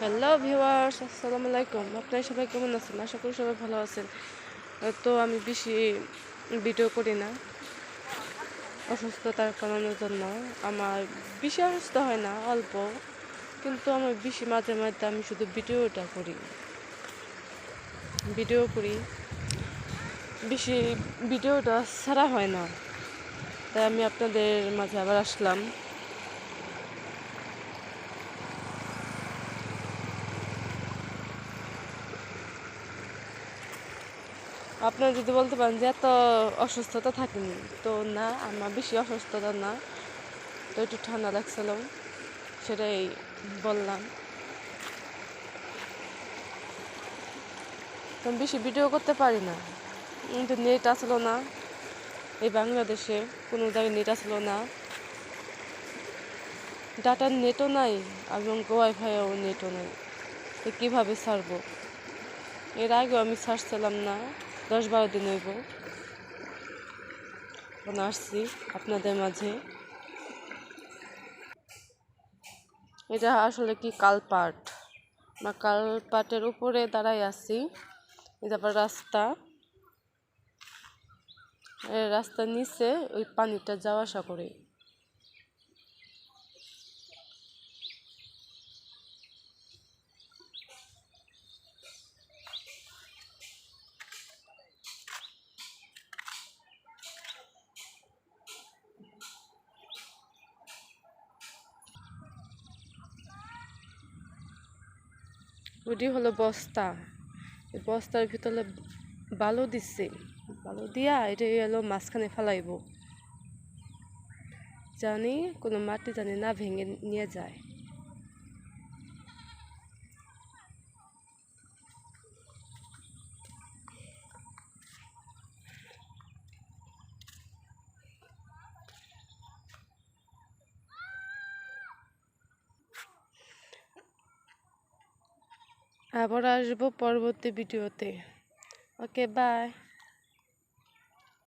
Hello viewers আসসালামু আলাইকুম আপনারা সবাই কেমন আছেন? আশা করি সবাই ভালো আছেন। তো আমি বেশি ভিডিও করি না। অসুস্থতার কারণের জন্য। আমার বেশি অসুস্থ হয় না, অল্প। কিন্তু আমার বেশি মাঝে মাঝে আমি শুধু ভিডিওটা করি। ভিডিও করি। বেশি ভিডিওটা ছাড়া হয় না। তাই আমি আপনাদের মাঝে আবার আসলাম। আপনারা যদি বলতে পারেন যে এত অসুস্থতা থাকেনি, তো না, আমার বেশি অসুস্থতা না। তো একটু ঠান্ডা লাগছিল সেটাই বললাম। তো বেশি ভিডিও করতে পারি না। কিন্তু নেট আসলো না, এই বাংলাদেশে কোনো জায়গায় নেট আসলো না। ডাটার নেটও নাই, এবং ওয়াইফাইও নেটও নাই। তো কীভাবে ছাড়বো? এর আগেও আমি ছাড়ছিলাম না। দশ বারো দিন হইব। এখন আসছি আপনাদের মাঝে। এটা আসলে কি কালপাট? আমরা কালপাটের উপরে দাঁড়াই আছি। এই তারপর রাস্তা। রাস্তার নিচে ওই পানিটা যাওয়া আসা করে। ওটি হলো বস্তা। বস্তার ভিতরে বালু দিচ্ছে বালু দিয়া এটা এলো মাঝখানে ফেলাইব। জানি কোনো মাটি জানি না ভেঙে নিয়ে যায়। আবার আসব পরবর্তী ভিডিওতে। Okay bye